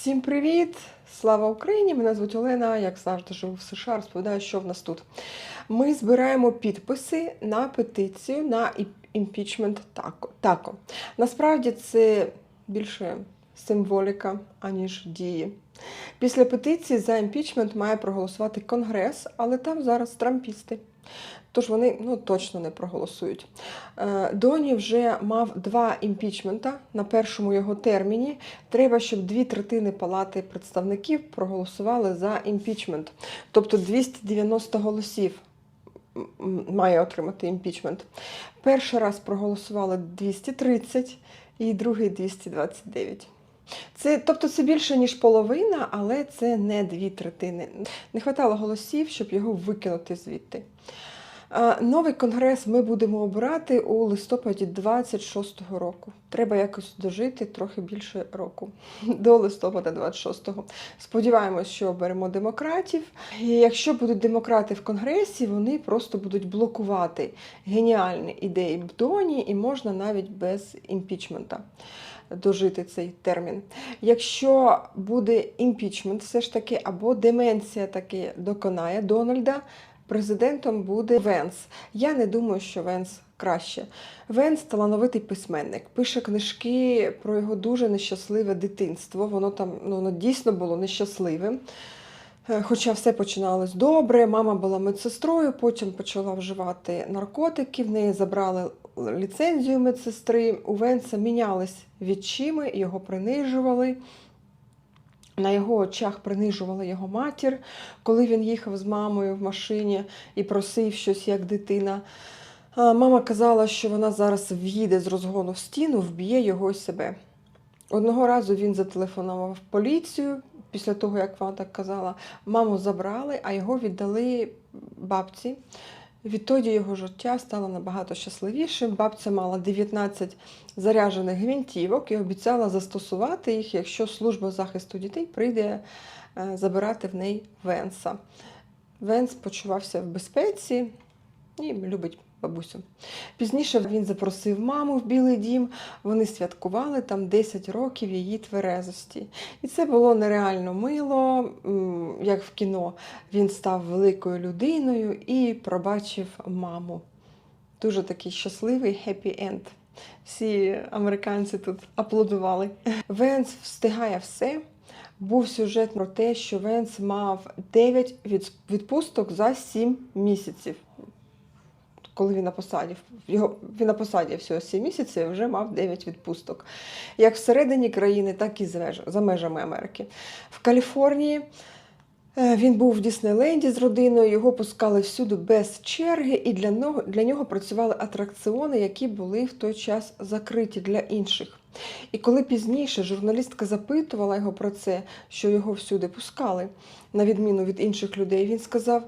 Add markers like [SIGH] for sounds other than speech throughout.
Всім привіт! Слава Україні! Мене звуть Олена. Як завжди, живу в США. Розповідаю, що в нас тут. Ми збираємо підписи на петицію на імпічмент тако. тако. Насправді це більше символіка, аніж дії. Після петиції за імпічмент має проголосувати Конгрес, але там зараз трампісти. Тож вони ну, точно не проголосують. Е, Доні вже мав два імпічмента на першому його терміні. Треба, щоб дві третини палати представників проголосували за імпічмент. Тобто 290 голосів має отримати імпічмент. Перший раз проголосували 230 і другий 229. Це, тобто це більше, ніж половина, але це не дві третини. Не вистачало голосів, щоб його викинути звідти. Новий конгрес ми будемо обирати у листопаді 26-го року. Треба якось дожити трохи більше року [LAUGHS] до листопада 26-го. Сподіваємось, що оберемо демократів. І якщо будуть демократи в конгресі, вони просто будуть блокувати геніальні ідеї Бдоні, і можна навіть без імпічмента дожити цей термін. Якщо буде імпічмент, все ж таки, або деменція таки доконає Дональда, президентом буде Венс. Я не думаю, що Венс краще. Венс талановитий письменник, пише книжки про його дуже нещасливе дитинство. Воно там ну, воно дійсно було нещасливим. Е, Хоча все починалось добре, мама була медсестрою, потім почала вживати наркотики, в неї забрали ліцензію медсестри. У Венса мінялись відчими, його принижували. На його очах принижувала його матір, коли він їхав з мамою в машині і просив щось як дитина. Мама казала, що вона зараз в'їде з розгону в стіну, вб'є його і себе. Одного разу він зателефонував в поліцію після того, як вона так казала. Маму забрали, а його віддали бабці. Відтоді його життя стало набагато щасливішим. Бабця мала 19 заряджених гвинтівок і обіцяла застосувати їх, якщо служба захисту дітей прийде е, забирати в неї Венса. Венс почувався в безпеці і любить бабусю. Пізніше він запросив маму в Білий дім. Вони святкували там 10 років її тверезості. І це було нереально мило, як в кіно. Він став великою людиною і пробачив маму. Дуже такий щасливий хеппі енд. Всі американці тут аплодували. Венс встигає все. Був сюжет про те, що Венс мав 9 відпусток за 7 місяців. Коли він на посаді, його він на посаді всього 7 місяців вже мав 9 відпусток. Як всередині країни, так і за межами Америки. В Каліфорнії е, він був в Діснейленді з родиною, його пускали всюди без черги, і для нього, для нього працювали атракціони, які були в той час закриті для інших. І коли пізніше журналістка запитувала його про це, що його всюди пускали, на відміну від інших людей, він сказав,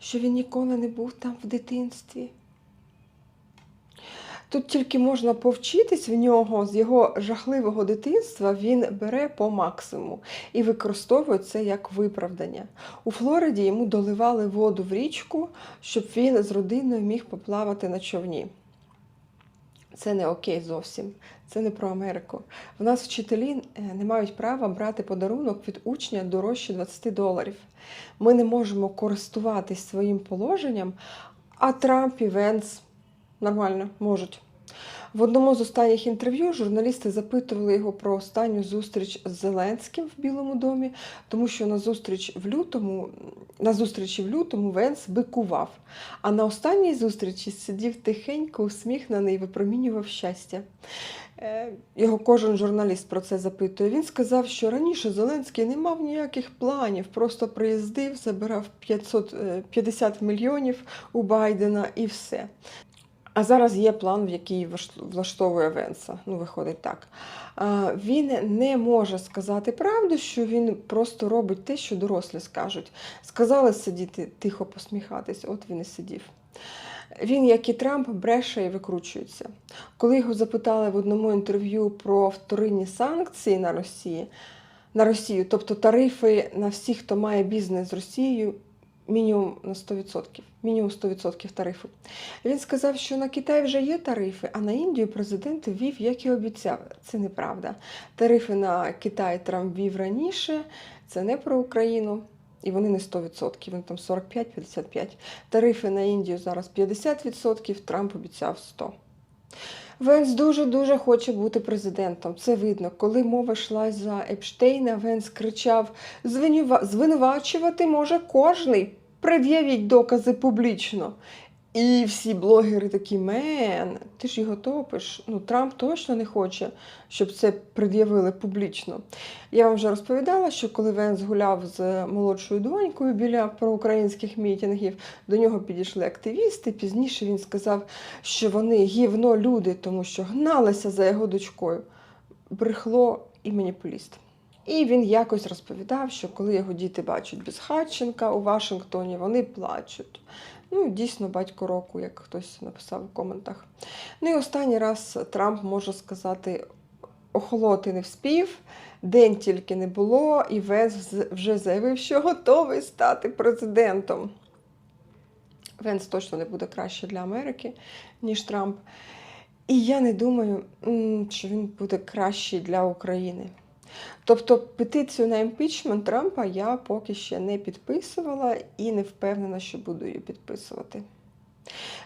що він ніколи не був там в дитинстві. Тут тільки можна повчитись в нього з його жахливого дитинства, він бере по максимуму і використовує це як виправдання. У Флориді йому доливали воду в річку, щоб він з родиною міг поплавати на човні. Це не окей зовсім. Це не про Америку. В нас вчителі е, не мають права брати подарунок від учня дорожче 20 доларів. Ми не можемо користуватись своїм положенням, а Трамп і Венс нормально можуть. В одному з останніх інтерв'ю журналісти запитували його про останню зустріч з Зеленським в Білому домі, тому що на зустріч в лютому, на зустрічі в лютому Венс бикував. А на останній зустрічі сидів тихенько, усміхнений і випромінював щастя. Е, Його кожен журналіст про це запитує. Він сказав, що раніше Зеленський не мав ніяких планів, просто приїздив, забирав 500, е, 50 мільйонів у Байдена і все. А зараз є план, в який влаш- влаштовує Венса. Ну, виходить так. Він не може сказати правду, що він просто робить те, що дорослі скажуть. Сказали сидіти, тихо посміхатись, от він і сидів. Він, як і Трамп, бреше і викручується. Коли його запитали в одному інтерв'ю про вторинні санкції на Росії, на Росію, тобто тарифи на всіх, хто має бізнес з Росією, мінімум на 100%. Мінімум 100% тарифу. Він сказав, що на Китай вже є тарифи, а на Індію президент ввів, як і обіцяв. Це неправда. Тарифи на Китай Трамп ввів раніше, це не про Україну. І вони не 100%, вони там 45-55. Тарифи на Індію зараз 50%, Трамп обіцяв 100%. Венс дуже-дуже хоче бути президентом. Це видно. Коли мова йшла за Епштейна, Венс кричав: звинувачувати може кожний. Пред'явіть докази публічно. І всі блогери такі, мен, ти ж його топиш. Ну, Трамп точно не хоче, щоб це пред'явили публічно. Я вам вже розповідала, що коли Венс гуляв з молодшою донькою біля проукраїнських мітингів, до нього підійшли активісти. Пізніше він сказав, що вони гівно люди, тому що гналися за його дочкою. Брехло і маніпуліст. І він якось розповідав, що коли його діти бачать безхатченка у Вашингтоні, вони плачуть. Ну, дійсно, батько року, як хтось написав у коментах. Ну і останній раз Трамп може сказати: охолоти не вспів, день тільки не було, і Венс вже заявив, що готовий стати президентом. Венс точно не буде краще для Америки, ніж Трамп. І я не думаю, що він буде кращий для України. Тобто петицію на імпічмент Трампа я поки ще не підписувала і не впевнена, що буду її підписувати.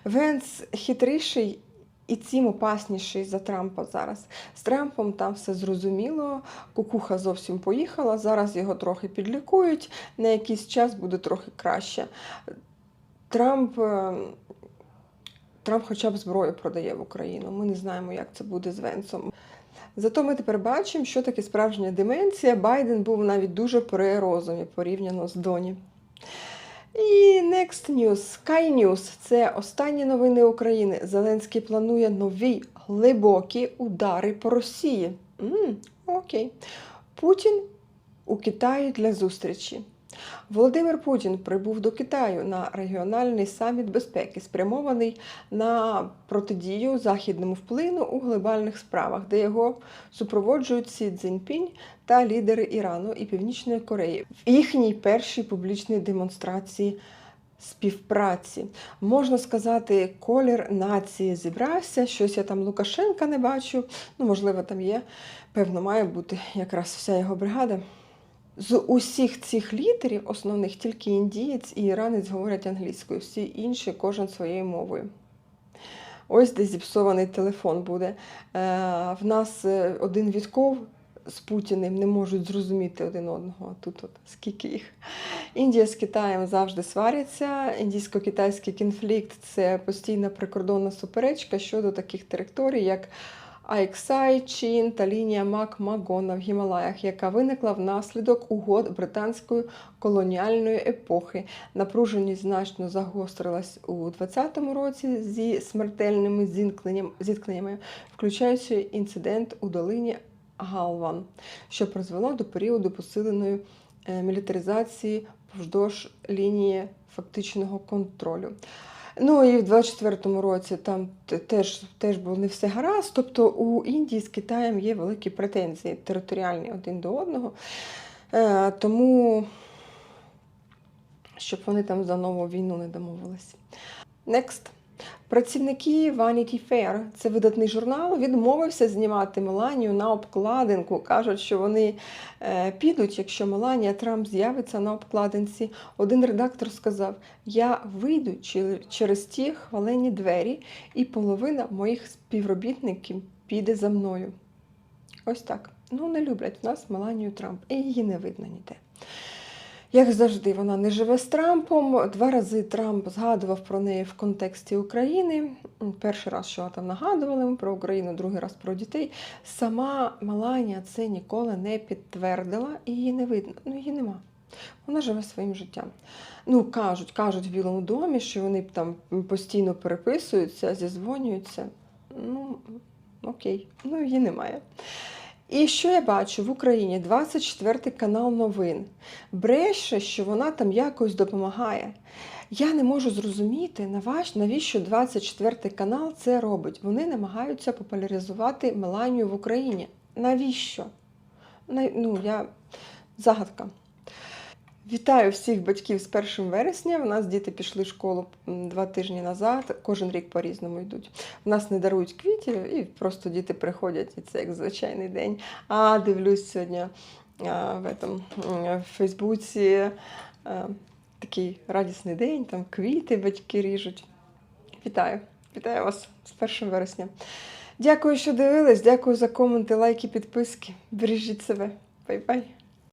Венс хитріший і цим опасніший за Трампа зараз. З Трампом там все зрозуміло, кукуха зовсім поїхала, зараз його трохи підлікують, на якийсь час буде трохи краще. Трамп. е, Трамп хоча б зброю продає в Україну. Ми не знаємо, як це буде з Венсом. Зато ми тепер бачимо, що таке справжня деменція. Байден був навіть дуже при розумі порівняно з Доні. І next news. Sky News – це останні новини України. Зеленський планує нові глибокі удари по Росії. м окей. Путін у Китаї для зустрічі. Володимир Путін прибув до Китаю на регіональний саміт безпеки, спрямований на протидію західному вплину у глобальних справах, де його супроводжують Сі Цзіньпінь та лідери Ірану і Північної Кореї в їхній першій публічній демонстрації співпраці. Можна сказати, колір нації зібрався. Щось я там Лукашенка не бачу. Ну, можливо, там є. Певно, має бути якраз вся його бригада. З усіх цих лідерів, основних тільки індієць і іранець говорять англійською, всі інші кожен своєю мовою. Ось де зіпсований телефон буде. Е, в нас е, один Вітков з Путіним не можуть зрозуміти один одного. Тут от скільки їх. Індія з Китаєм завжди сваряться. Індійсько-китайський конфлікт це постійна прикордонна суперечка щодо таких територій, як Айксай, Чин та лінія Мак-Магона в Гімалаях, яка виникла внаслідок угод британської колоніальної епохи. Напруженість значно загострилась у 20-му році зі смертельними зіткненнями, включаючи інцидент у долині Галван, що призвело до періоду посиленої е, мілітаризації вздовж лінії фактичного контролю. Ну і в 24-му році там теж, теж було не все гаразд. Тобто у Індії з Китаєм є великі претензії територіальні один до одного. Е, тому щоб вони там за нову війну не домовились. Next. Працівники Vanity Fair, це видатний журнал, відмовився знімати Меланію на обкладинку. Кажуть, що вони е, підуть, якщо Меланія Трамп з'явиться на обкладинці. Один редактор сказав: Я вийду через ті хвалені двері, і половина моїх співробітників піде за мною. Ось так. Ну, не люблять в нас Меланію Трамп, і її не видно ніде. Як завжди, вона не живе з Трампом. Два рази Трамп згадував про неї в контексті України. Перший раз, що там нагадували про Україну, другий раз про дітей. Сама Меланія це ніколи не підтвердила і її не видно. Ну, її нема. Вона живе своїм життям. Ну, кажуть, кажуть в Білому домі, що вони там постійно переписуються, зізвонюються. Ну, окей, ну її немає. І що я бачу в Україні? 24 канал новин. Бреше, що вона там якось допомагає. Я не можу зрозуміти, навіщо 24 канал це робить. Вони намагаються популяризувати Меланію в Україні. Навіщо? Ну, я... Загадка. Вітаю всіх батьків з 1 вересня. У нас діти пішли в школу два тижні назад. Кожен рік по-різному йдуть. У нас не дарують квітів, і просто діти приходять, і це як звичайний день. А дивлюсь сьогодні а, в, этом, в Фейсбуці а, такий радісний день, там квіти батьки ріжуть. Вітаю! Вітаю вас з 1 вересня. Дякую, що дивились. Дякую за коменти, лайки, підписки. Бережіть себе. Бай-бай.